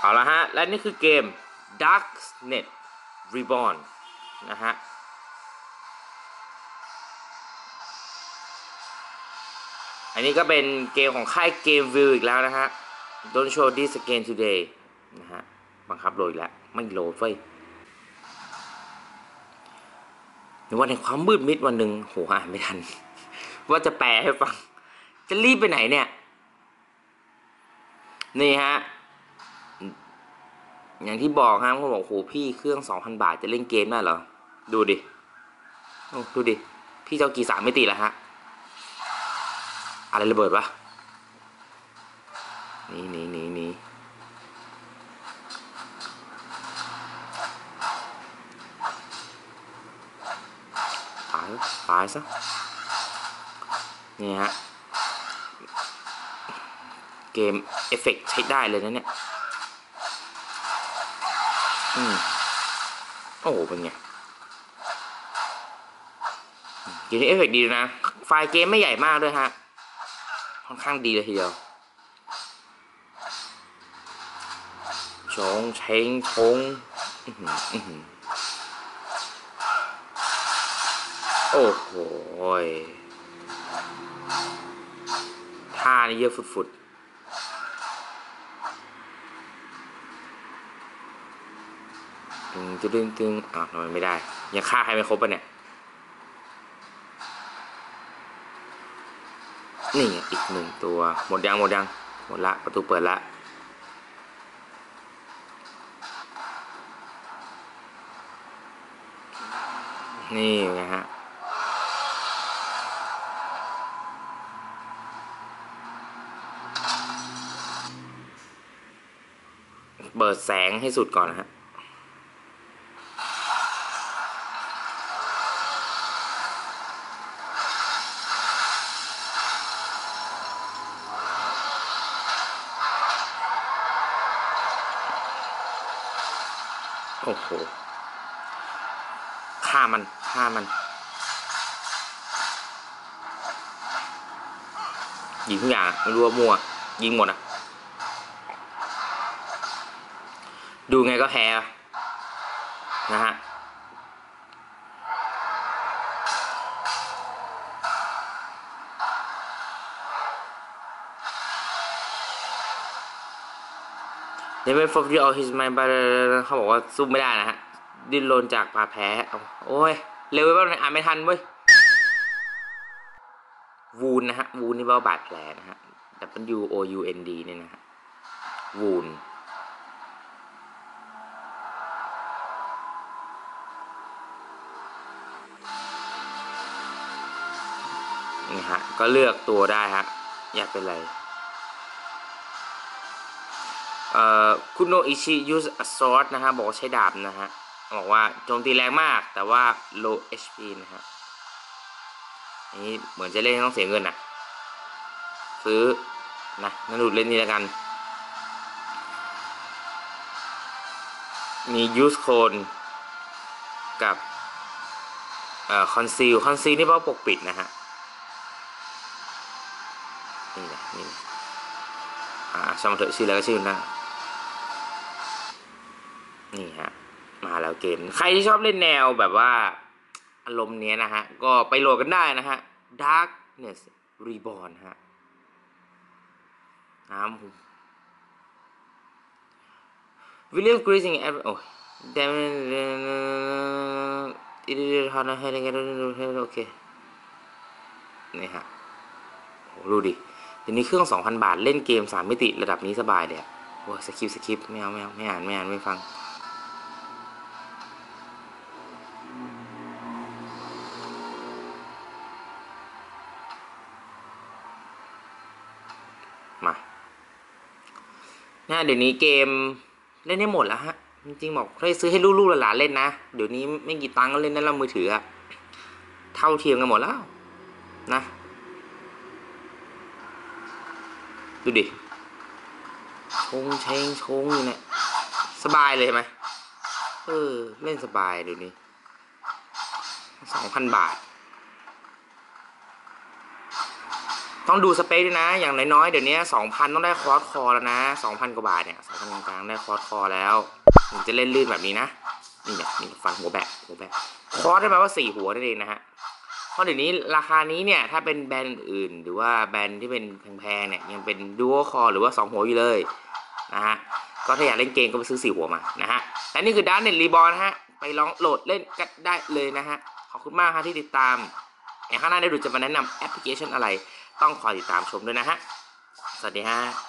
เอาละฮะ และนี่คือเกม Darknet Reborn นะฮะอันนี้ก็เป็นเกมของค่ายเกมวิวอีกแล้วนะฮะ Don't show this again today นะฮะ บังคับโหลดแล้ว ไม่โหลดเว้ยในวันในความมืดมิดวันหนึ่งโหอ่านไม่ทัน ว่าจะแปลให้ฟัง จะรีบไปไหนเนี่ย นี่ฮะ อย่างที่บอกฮะเขาบอกโหพี่เครื่องสองพันบาทจะเล่นเกมได้เหรอ ดูดิดูดิ พี่เจ้ากี่สามไม่ติแล้วฮะ อะไรระเบิดวะนี่นี่นี่นี่ตายตายซะนี่ฮะ เกมเอฟเฟกต์ใช้ได้เลยนะเนี่ย อืมโอ้โหเป็นไงเกมนี้เอฟเฟกดีนะ ไฟล์เกมไม่ใหญ่มากด้วยฮะ ค่อนข้างดีเลยทีเดียวชงเชงชงโอ้โหท่านี่เยอะฟุดๆ ตึงตึงตึงอ้าวทำไมไม่ได้ ยังฆ่าใครไม่ครบปะเนี่ย นี่อีกหนึ่งตัว หมดยังหมดยัง หมดละ ประตูเปิดละนี่ไงฮะ เปิดแสงให้สุดก่อนนะฮะ โอ้โหฆ่ามันฆ่ามัน ยิงทุกอย่างไม่รู้ว่ามั่ว ยิงหมดอะ ดูไงก็แพ้นะฮะ Never forget all his mind but เขาบอกว่าสู้ไม่ได้นะฮะ ดิ้นรนจากพาแพ้อาโอ้ย เร็วไปบ้างอ่านไม่ทันเว้ย วูนนะฮะ วูนนี่แปลว่าบาดแผลนะฮะ W O U N D เนี่ยนะฮะ วูนนี่ฮะ ก็เลือกตัวได้ฮะ อยากเป็นอะไร อ่อคุณโนอิชิ use a sword นะฮะบอกว่าใช้ดาบนะฮะบอกว่าโจมตีแรงมากแต่ว่า low HP นะฮะนี่เหมือนจะเล่นต้องเสียเงินนะซื้อนะนั่นดูเล่นนี่แล้วกัน มี use cone กับเอ่อ conceal conceal นี่แปลว่าปกปิดนะฮะนี่นะนี่นะอ่าช่างมันเถอะชื่ออะไรก็ชื่อนะ นี่ฮะมาแล้วเกม ใครที่ชอบเล่นแนวแบบว่า อารมณ์เนี้ยนะฮะ ก็ไปโหลดกันได้นะฮะ Darkness Reborn ฮะน้ำวิลเลียมกรีซิงแอปโอ้ยเดมอิเดฮานาเฮเลกันโอเคนี่ฮะโหดูดิเดี๋ยวนี้เครื่อง 2,000 บาท เล่นเกม 3 มิติระดับนี้สบายเลยอะโอ้สคริปสคริปไม่เอาไม่เอาไม่อ่านไม่อ่านไม่ฟัง นี่ยเดี๋ยวนี้เกมเล่นได้หมดแล้วฮะ จริงๆบอกให้ซื้อให้ลูกๆหลานเล่นนะ เดี๋ยวนี้ไม่กี่ตังค์ก็เล่นได้แล้วมือถืออะเท่าเทียมกันหมดแล้วนะ ดูดิชงเชงชงอยู่เนี่ยสบายเลยใช่ไหมเออ เล่นสบายเดี๋ยวนี้สองพันบาท ต้องดูสเปคด้วยนะ อย่างน้อยๆ เดี๋ยวนี้สองพันต้องได้คอร์สคอแล้วนะสองพันกว่าบาทเนี่ยสองพันกลางๆได้คอร์สคอแล้วถึงจะเล่นลื่นแบบนี้นะ นี่เนี่ยนี่ฟันหัวแบะหัวแบะคอร์สได้แปลว่าสี่หัวนั่นเองนะฮะเพราะเดี๋ยวนี้ราคานี้เนี่ยถ้าเป็นแบรนด์อื่น หรือว่าแบรนด์ที่เป็นแพงๆเนี่ยยังเป็นดูโอคอหรือว่าสองหัวอยู่เลยนะฮะก็ถ้าอยากเล่นเกมก็ไปซื้อสี่หัวมานะฮะและนี่คือด้านเน็ตรีบอลนะฮะไปลองโหลดเล่นกันได้เลยนะฮะขอบคุณมากครับที่ติดตามอย่างข้างหน้าได้ดูจะมาแนะนำแอปพลิเคชันอะไร ต้องคอยติดตามชมด้วยนะฮะ สวัสดีฮะ